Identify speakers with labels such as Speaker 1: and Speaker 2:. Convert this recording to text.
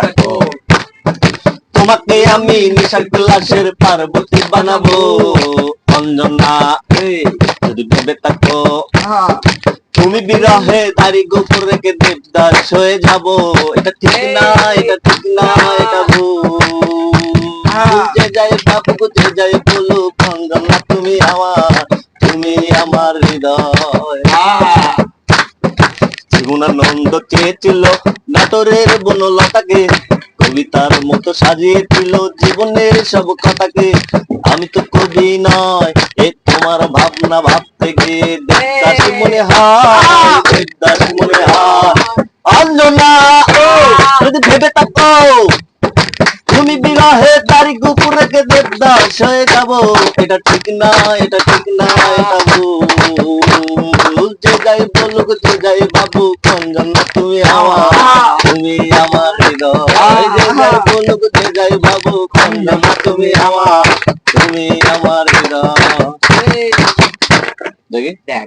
Speaker 1: থাকো। তোমাকে আমি নিশার ক্লাসের পার্বতী বানাবো। অঞ্জনা যদি ভেবে থাকো। তুমি বিরহে দাড়ি গোপর রেখে দেবদাস হয়ে যাব। এটা ঠিক না এটা ঠিক না এটা ভুল।
Speaker 2: হ্যাঁ।
Speaker 1: যায় বাবু গুজে যায় বলু অঞ্জনা তুমি আমার তুমি আমার হৃদয়। জীবনানন্দ চেয়েছিল নাটোরের বনলতাকে। কবিতার মতো সাজিয়েছিল জীবনের সব কথাকে। আমি তো কবি নয় এ তোমার ভাবনা ভাবতে গিয়ে দেবদাস মনে হয় দেবদাস মনে হয় অঞ্জনা ও, যদি ভেবে থাকো তুমি উপর রেখে দেবদাস হয়ে যাব। এটা ঠিক না এটা ঠিক না এটা ভুল। যে যাই বলুক যে যাই বাবু কঞ্জনা তুমি আমার তুমি আমার হৃদয়। যে যাই যাই বাবু খঞ্জন তুমি আমার তুমি আমার হৃদয়।
Speaker 2: দেখ।